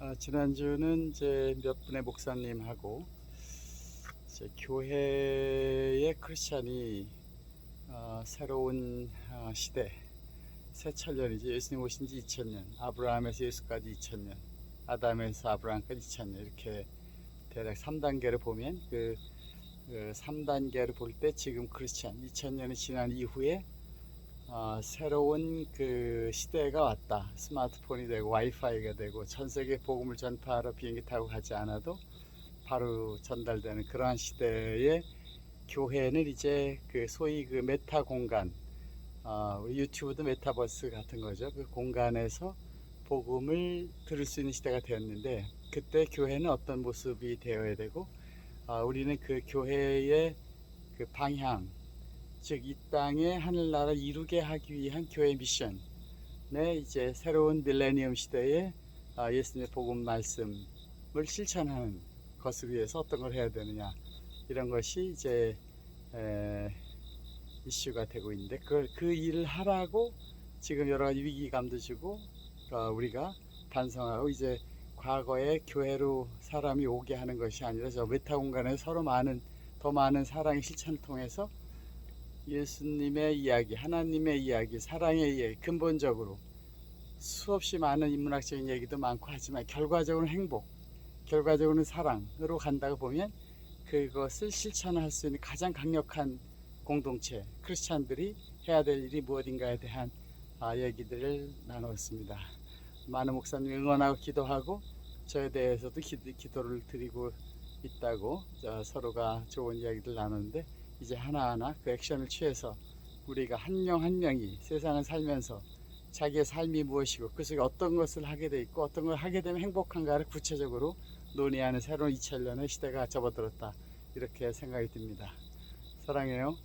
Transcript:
아, 지난주는 이제 몇 분의 목사님하고 이제 교회의 크리스찬이 어, 새로운 어, 시대 새 천년이지. 예수님 오신 지 2000년 아브라함에서 예수까지 2000년 아담에서 아브라함까지 2000년. 이렇게 대략 3단계를 보면 그, 그 3단계를 볼 때 지금 크리스찬 2000년이 지난 이후에 어, 새로운 그 시대가 왔다. 스마트폰이 되고 와이파이가 되고 전 세계 복음을 전파하러 비행기 타고 가지 않아도 바로 전달되는 그러한 시대에 교회는 이제 그 소위 그 메타 공간, 어, 유튜브도 메타버스 같은 거죠. 그 공간에서 복음을 들을 수 있는 시대가 되었는데 그때 교회는 어떤 모습이 되어야 되고 어, 우리는 그 교회의 그 방향 즉 이 땅에 하늘나라 이루게 하기 위한 교회 미션에 이제 새로운 밀레니엄 시대에 아, 예수님의 복음 말씀을 실천하는 것을 위해서 어떤 걸 해야 되느냐 이런 것이 이제 에, 이슈가 되고 있는데 그, 그 일을 하라고 지금 여러 가지 위기감도 주고 어, 우리가 반성하고 이제 과거에 교회로 사람이 오게 하는 것이 아니라 저 메타 공간에 서로 많은 더 많은 사랑의 실천을 통해서 예수님의 이야기, 하나님의 이야기, 사랑의 이야기, 근본적으로 수없이 많은 인문학적인 얘기도 많고 하지만 결과적으로는 행복, 결과적으로는 사랑으로 간다고 보면 그것을 실천할 수 있는 가장 강력한 공동체, 크리스찬들이 해야 될 일이 무엇인가에 대한 아, 얘기들을 나눴습니다. 많은 목사님 응원하고 기도하고 저에 대해서도 기도, 기도를 드리고 있다고 저 서로가 좋은 이야기를 나누는데 이제 하나하나 그 액션을 취해서 우리가 한명한 명이 세상을 살면서 자기의 삶이 무엇이고 그 속에 어떤 것을 하게 돼 있고 어떤 걸 하게 되면 행복한가를 구체적으로 논의하는 새로운 2000년의 시대가 접어들었다 이렇게 생각이 듭니다. 사랑해요.